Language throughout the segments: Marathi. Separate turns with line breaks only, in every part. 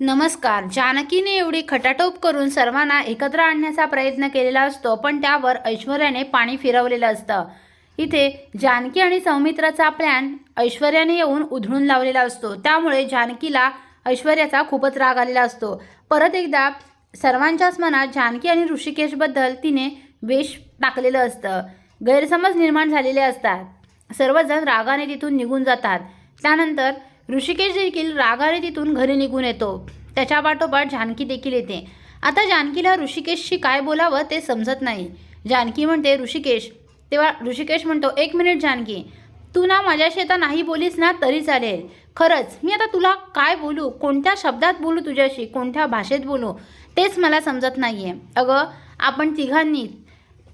नमस्कार. जानकीने एवढी खटाटोप करून सर्वांना एकत्र आणण्याचा प्रयत्न केलेला असतो पण त्यावर ऐश्वर्याने पाणी फिरवलेलं असतं. इथे जानकी आणि सौमित्राचा प्लॅन ऐश्वर्याने येऊन उधळून लावलेला असतो. त्यामुळे जानकीला ऐश्वर्याचा खूपच राग आलेला असतो. परत एकदा सर्वांच्याच मनात जानकी आणि ऋषिकेशबद्दल तिने वेश टाकलेलं असतं. गैरसमज निर्माण झालेले असतात. सर्वजण रागाने तिथून निघून जातात. त्यानंतर ऋषिकेश देखील रागाने तिथून घरी निघून येतो. त्याच्या पाठोपाठ जानकी देखील येते. आता जानकीला ऋषिकेशशी काय बोलावं ते समजत नाही. जानकी म्हणते ऋषिकेश. तेव्हा ऋषिकेश म्हणतो एक मिनिट जानकी तू ना माझ्याशी आता नाही बोलीस ना तरी चालेल. खरंच मी आता तुला काय बोलू कोणत्या शब्दात बोलू तुझ्याशी कोणत्या भाषेत बोलू तेच मला समजत नाही आहे अगं आपण तिघांनी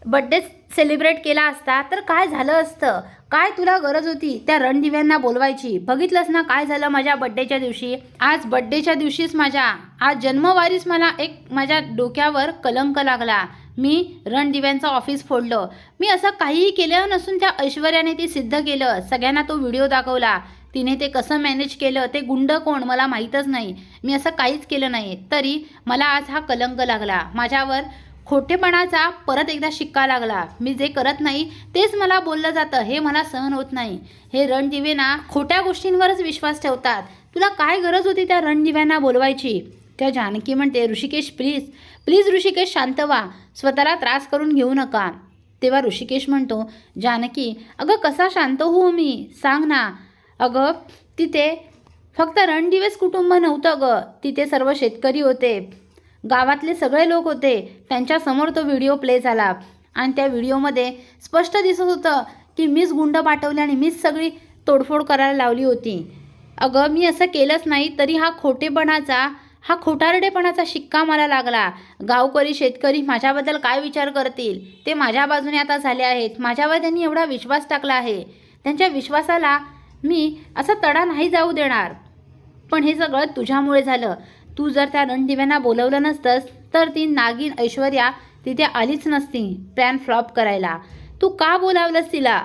बड्डे सेलिब्रेट केला असता तर काय झालं असतं? काय तुला गरज होती? त्या रणदिव्यांना बोलवायची. बघितलंस ना काय झालं माझ्या बड्डेच्या दिवशी? आज बड्डेच्या दिवशीच माझ्या. आज जन्मवारीच मला एक माझ्या डोक्यावर कलंक लागला. मी रणदिव्यांचं ऑफिस फोडलं. मी असं काहीही केलं नसून त्या ऐश्वर्याने ते सिद्ध केलं. सगळ्यांना तो व्हिडिओ दाखवला. तिने ते कसं मॅनेज केलं ते गुंड कोण? मला माहीतच नाही. मी असं काहीच केलं नाही. तरी मला आज हा कलंक लागला. माझ्यावर खोटेपणाचा परत एकदा शिक्का लागला. मी जे करत नाही तेच मला बोललं जातं. हे मला सहन होत नाही. हे रणदिवे ना खोट्या गोष्टींवरच विश्वास ठेवतात. तुला काय गरज होती त्या रणदिव्यांना बोलवायची? त्या जानकी म्हणते ऋषिकेश प्लीज प्लीज ऋषिकेश शांत व्हा. स्वतःला त्रास करून घेऊ नका. तेव्हा ऋषिकेश म्हणतो जानकी अगं कसा शांत होऊ मी? सांग ना. अगं तिथे फक्त रणदिवेच कुटुंब नव्हतं गं. तिथे सर्व शेतकरी होते. गावातले सगळे लोक होते. त्यांच्यासमोर तो व्हिडिओ प्ले झाला. आणि त्या व्हिडिओमध्ये स्पष्ट दिसत होतं की मीच गुंड पाठवले आणि मीच सगळी तोडफोड करायला लावली होती. अगं मी असं केलंच नाही तरी हा खोटेपणाचा हा खोटारडेपणाचा शिक्का मला लागला. गावकरी शेतकरी माझ्याबद्दल काय विचार करतील? ते माझ्या बाजूने आता झाले आहेत. माझ्यावर त्यांनी एवढा विश्वास टाकला आहे. त्यांच्या विश्वासाला मी असा तडा नाही जाऊ देणार. पण हे सगळं तुझ्यामुळे झालं. तू जर त्या रणदिव्यांना बोलवलं नसतंस तर ती नागिन ऐश्वर्या तिथे आलीच नसती प्लॅन फ्लॉप करायला. तू का बोलावलंस तिला?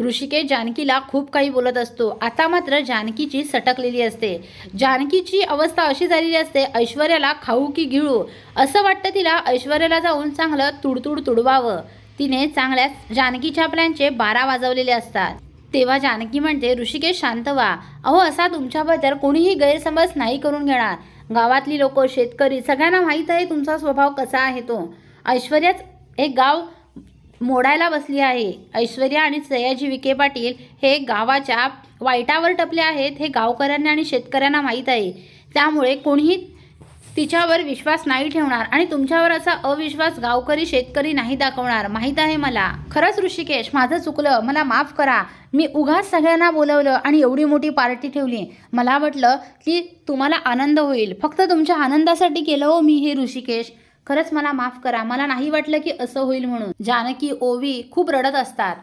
ऋषिकेश जानकीला खूप काही बोलत असतो. आता मात्र जानकीची सटकलेली असते. जानकीची अवस्था अशी झालेली असते ऐश्वर्याला खाऊ की गिळू? असं वाटतं तिला ऐश्वर्याला जाऊन चांगलं तुडतुड तुडवावं. तिने चांगल्याच जानकीच्या प्लॅनचे बारा वाजवलेले असतात. तेव्हा जानकी म्हणते ऋषिकेश शांत व्हा. अहो असा तुमच्याबद्दल कोणीही गैरसमज नाही करून घेणार. गावातली लोक शेतकरी सगळ्यांना माहीत आहे तुमचा स्वभाव कसा आहे तो. ऐश्वर्याच एक गाव मोडायला बसली आहे. ऐश्वर्या आणि सयाजी विखे पाटील हे गावाच्या वाईटावर टपले आहेत हे गावकऱ्यांना आणि शेतकऱ्यांना माहीत आहे. त्यामुळे कोणीही तिच्यावर विश्वास नाही ठेवणार आणि तुमच्यावर असा अविश्वास गावकरी शेतकरी नाही दाखवणार. माहीत आहे मला. खरंच ऋषिकेश माझं चुकलं. मला माफ करा. मी उगाच सगळ्यांना बोलवलं आणि एवढी मोठी पार्टी ठेवली. मला वाटलं की तुम्हाला आनंद होईल. फक्त तुमच्या आनंदासाठी केलं हो मी हे ऋषिकेश. खरंच मला माफ करा. मला नाही वाटलं की असं होईल म्हणून. जानकी ओवी खूप रडत असतात.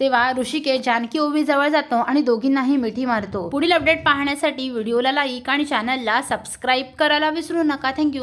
तेव्हा ऋषिकेश जानकी ओवी जवळ जातो आणि दोघींनाही मिठी मारतो. पुढील अपडेट पाहण्यासाठी व्हिडिओला लाईक आणि चॅनलला सबस्क्राईब करायला विसरू नका. थँक्यू